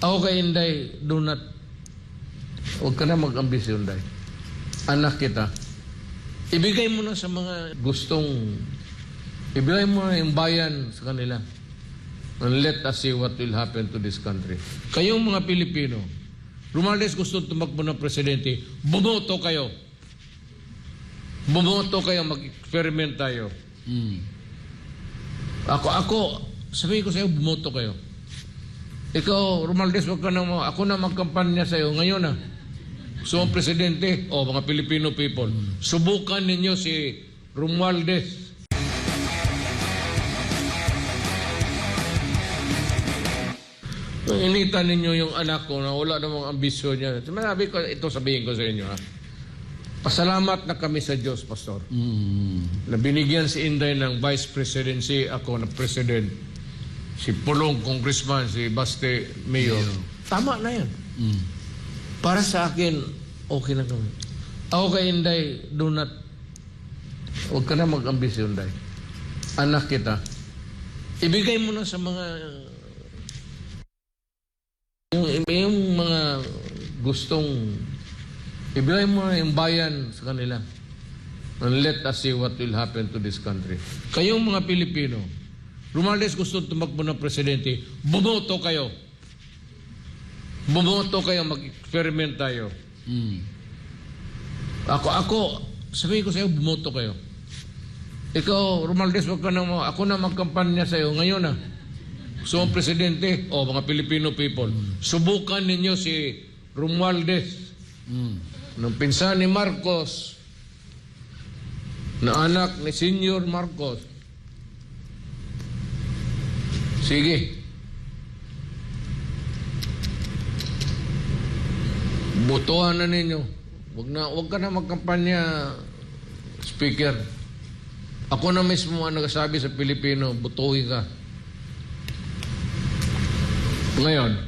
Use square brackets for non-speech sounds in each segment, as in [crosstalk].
Ako kay Inday, do not, huwag ka na mag-ambisyon, Day. Anak kita. Ibigay mo na sa mga gustong, ibigay mo na yung bayan sa kanila. And let us see what will happen to this country. Kayong mga Pilipino, Romales gusto tumakbo ng presidente, bumoto kayo. Bumoto kayo, mag-experiment tayo. Mm. Ako, ako, sabihin ko sa'yo, bumoto kayo. Ikaw, Romaldes, wag ka na, mo- ako na magkampanya sa'yo ngayon na. So, ang presidente, o mga Filipino people, subukan ninyo si Romualdez. Inita ninyo yung anak ko na wala namang ambisyon niya. Sabi ko, ito sabihin ko sa inyo ha. Pasalamat na kami sa Diyos, Pastor Mm. na binigyan si Inday ng vice presidency, ako na president, si Pulong congressman, si Baste mayor. Tama na yan. Mm. Para sa akin, okay na kami. Ako kay Inday, do not, huwag ka na mag-ambisyon, Day. Anak kita. Ibigay mo na sa mga, yung, yung mga gustong, ibigay mo na yung bayan sa kanila. And let us see what will happen to this country. Kayong mga Pilipino, Romales gusto tumakbo ng presidente, bumoto kayo. Bumoto kayo, mag-experiment tayo. Mm. Ako, ako, sabihin ko sa'yo, bumoto kayo. Ikaw, Romaldez, wag ka na, mo- ako na magkampanya sa'yo ngayon na. So, ang presidente, o mga Filipino people, subukan ninyo si Romualdez, Mm. ng pinsan ni Marcos, na anak ni Senior Marcos. Sige. Botohan na ninyo. Wag na wag ka na magkampanya speaker. Ako na mismo ang nagsasabi sa Pilipino, botohin ka. Ngayon,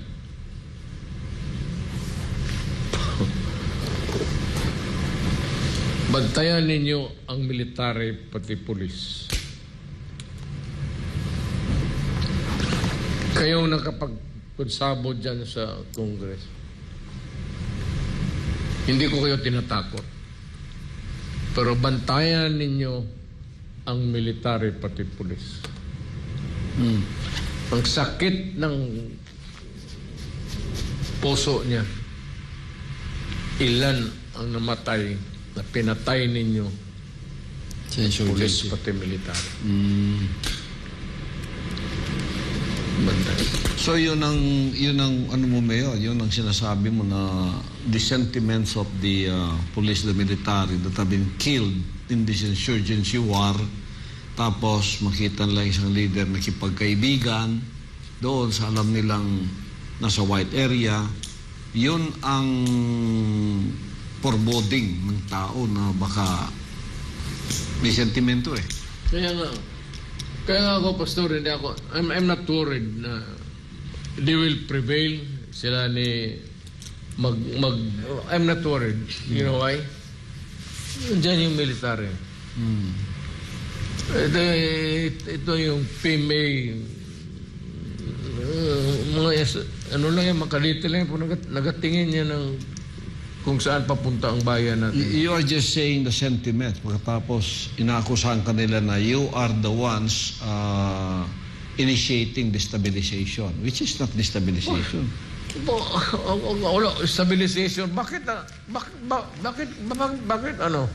Bantayan ninyo ang military pati pulis. Kayo nakapagkunsabo dyan sa Congress. Hindi ko kayo tinatakot. Pero bantayan ninyo ang military pati pulis. Mm. Ang sakit ng puso niya. Ilan ang namatay na pinatay ninyo Sa pulis pati military. Mm. Bantay. So yun ang yun ang ano mo mayor, yun ang sinasabi mo na the sentiments of the uh, police, the military that have been killed in this insurgency war. Tapos makita nila isang leader na kipagkaibigan doon sa alam nilang nasa white area. Yun ang foreboding ng tao na baka may sentimento eh. Kaya nga, kaya ako, Pastor, hindi ako, I'm, I'm not worried na they will prevail. Sila ni, mag, mag, I'm not worried. You know why? Diyan yung military. Mm. Ito, ito yung PMA, uh, mga, ano lang yan, makalito lang nagat, nagatingin niya ng kung saan papunta ang bayan natin. You are just saying the sentiment. Pagkatapos, inaakusahan ka nila na you are the ones uh, initiating destabilization, which is not destabilization. Wala, stabilization. Bakit, ah, bakit, ba, bakit, bakit, bakit, ano?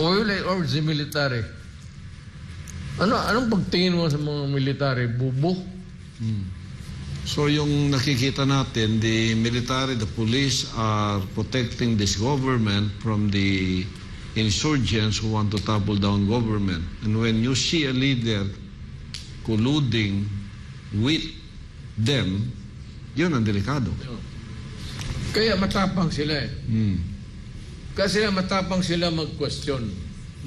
Oil or the military? Ano, anong pagtingin mo sa mga military? Bubo? So yung nakikita natin, the military, the police are protecting this government from the insurgents who want to topple down government. And when you see a leader colluding with them, yun ang delikado. Kaya matapang sila eh. Mm. Kasi matapang sila mag-question.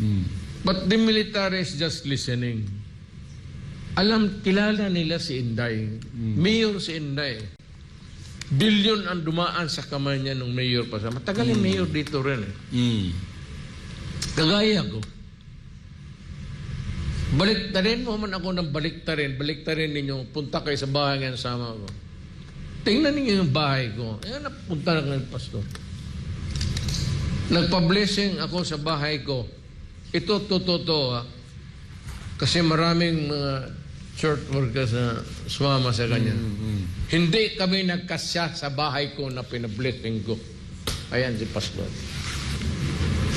Mm. But the military is just listening. Alam, kilala nila si Inday. Mayor si Inday. Billion ang dumaan sa kamay niya nung mayor pa. Matagal yung mayor dito rin eh. Mm. Kagaya ko. Baliktarin mo man ako ng baliktarin. Baliktarin ninyo. Punta kayo sa bahay ng sama ko. Tingnan ninyo yung bahay ko. Eh, napunta na ng pastor. Nagpa-blessing ako sa bahay ko. Ito, totoo ha. Kasi maraming mga church workers na sumama sa kanya. Hindi kami nagkasya sa bahay ko na pinablessing ko. Ayan si pastor.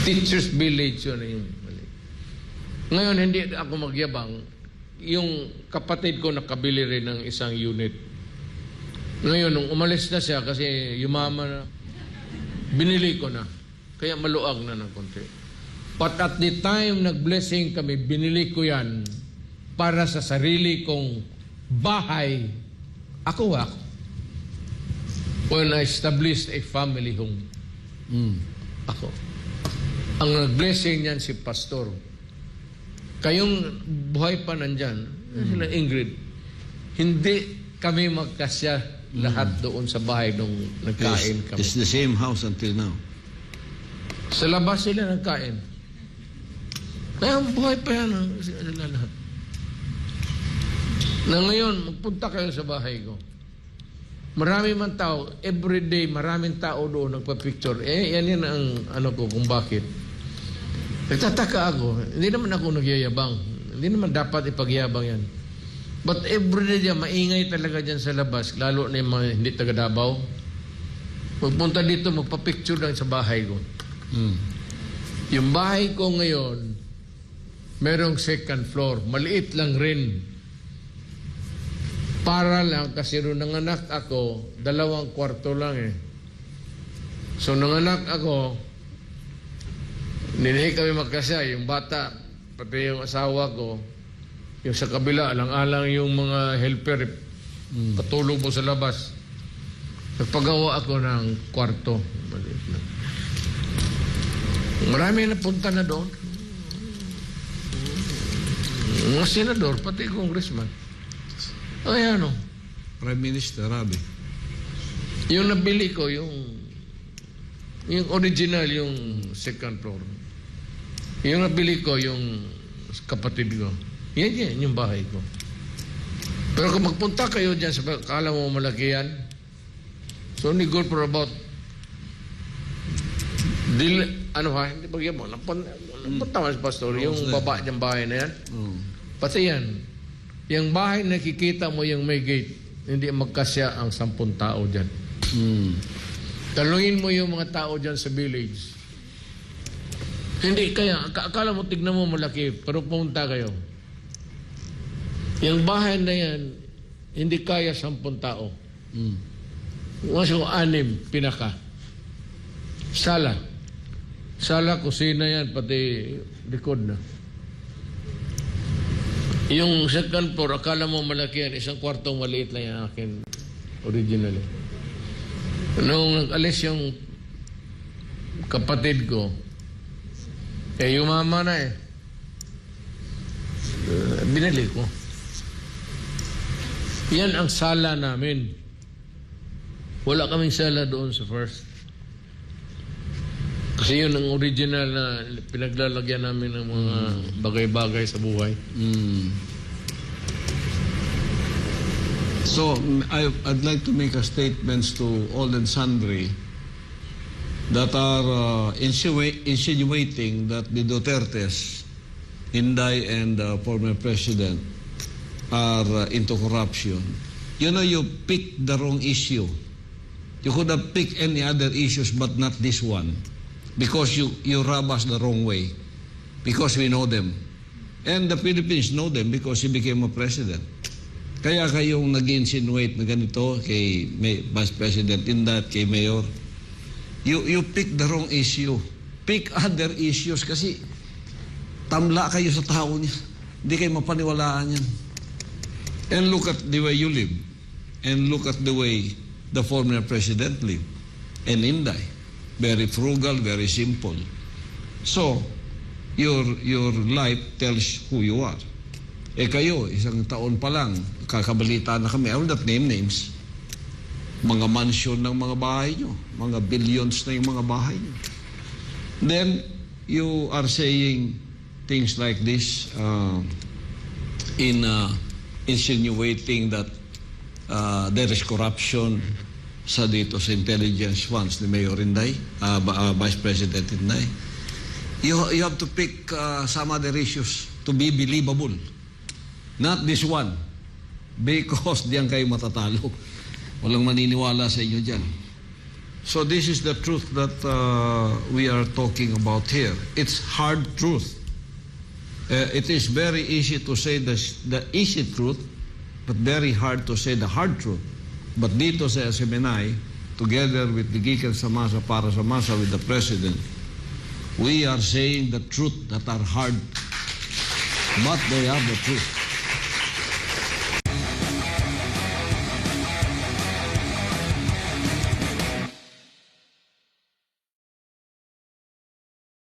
Teacher's village yun mali. Ngayon, hindi ako magyabang. Yung kapatid ko nakabili rin ng isang unit. Ngayon, nung umalis na siya kasi yumama na, binili ko na. Kaya maluag na ng konti. But at the time nag-blessing kami, binili ko yan para sa sarili kong bahay. Ako ako. When I established a family home. Mm. Ako. Ang nag-blessing niyan si pastor. Kayong buhay pa nandyan, sila Ingrid, hindi kami magkasya lahat doon sa bahay nung nagkain kami. it's the same house until now. Sa labas sila nagkain. Kaya ang buhay pa yan sila lahat. Na ngayon, magpunta kayo sa bahay ko. Marami man tao, everyday, maraming tao doon nagpa-picture. Eh, yan yan ang ano ko kung bakit. Nagtataka ako. Hindi naman ako nagyayabang. Hindi naman dapat ipagyabang yan. But everyday dyan, maingay talaga dyan sa labas, lalo na yung mga hindi taga Davao. Magpunta dito, magpa-picture lang sa bahay ko. Mm. Yung bahay ko ngayon, merong second floor. Maliit lang rin. Para lang, kasi nung nanganak ako, dalawang kwarto lang eh. So nanganak ako, ninihi kami magkasya, yung bata, pati yung asawa ko, yung sa kabila, alang-alang yung mga helper, patulog mo sa labas. Nagpagawa ako ng kwarto. Marami na punta na doon. Mga senador, pati congressman. Ay ano, Prime Minister, Rabi. yung nabili ko, yung yung original, yung second floor. Yung nabili ko, yung kapatid ko. Yan yan, yung bahay ko. Pero kung magpunta kayo dyan, sa kala mo malaki yan, so only good for about Dil, ano ha, hindi bagyan mo, napun, napunta mo sa pastor, yung baba niyang bahay na yan, Oh. pati yan, yung bahay na nakikita mo yung may gate, hindi magkasya ang sampung tao dyan. Mm. Talungin mo yung mga tao dyan sa village. Hindi, kaya, ak- akala mo, tignan mo malaki, pero pumunta kayo. Yung bahay na yan, hindi kaya sampung tao. Mm. Maso anim, pinaka. Sala. Sala, kusina yan, pati likod na. Yung second floor, akala mo malaki yan, isang kwartong maliit lang yung akin originally. Nung nag-alis yung kapatid ko, eh yumama na eh. Uh, binili ko. Yan ang sala namin. Wala kaming sala doon sa first. Kasi yun ang original na pinaglalagyan namin ng mga bagay-bagay sa buhay. Mm. So, I, I'd like to make a statements to all and sundry that are uh, insinu- insinuating that the Dutertes, Inday and uh, former president are uh, into corruption. You know, you picked the wrong issue. You could have picked any other issues but not this one because you, you rub us the wrong way because we know them. And the Philippines know them because he became a president. Kaya kayong nag-insinuate na ganito kay May, Vice President Indat, kay Mayor, you, you pick the wrong issue. Pick other issues kasi tamla kayo sa tao niya. Hindi kayo mapaniwalaan yan. And look at the way you live. And look at the way the former president lived. And Inday. Very frugal, very simple. So, your, your life tells who you are. Eh kayo, isang taon pa lang, kakabalita na kami, I will not name names. Mga mansion ng mga bahay nyo, mga billions na yung mga bahay nyo. Then, you are saying things like this uh, in uh, insinuating that uh, there is corruption sa dito sa intelligence funds ni Mayor Inday, uh, uh, Vice President Inday. You, you have to pick uh, some other issues to be believable. Not this one. Because [laughs] diyan kayo matatalo. Walang maniniwala sa inyo dyan. So this is the truth that uh, we are talking about here. It's hard truth. Uh, it is very easy to say the, the easy truth, but very hard to say the hard truth. But dito sa SMNI, together with the Gikan Samasa para Samasa with the President, we are saying the truth that are hard, but they are the truth.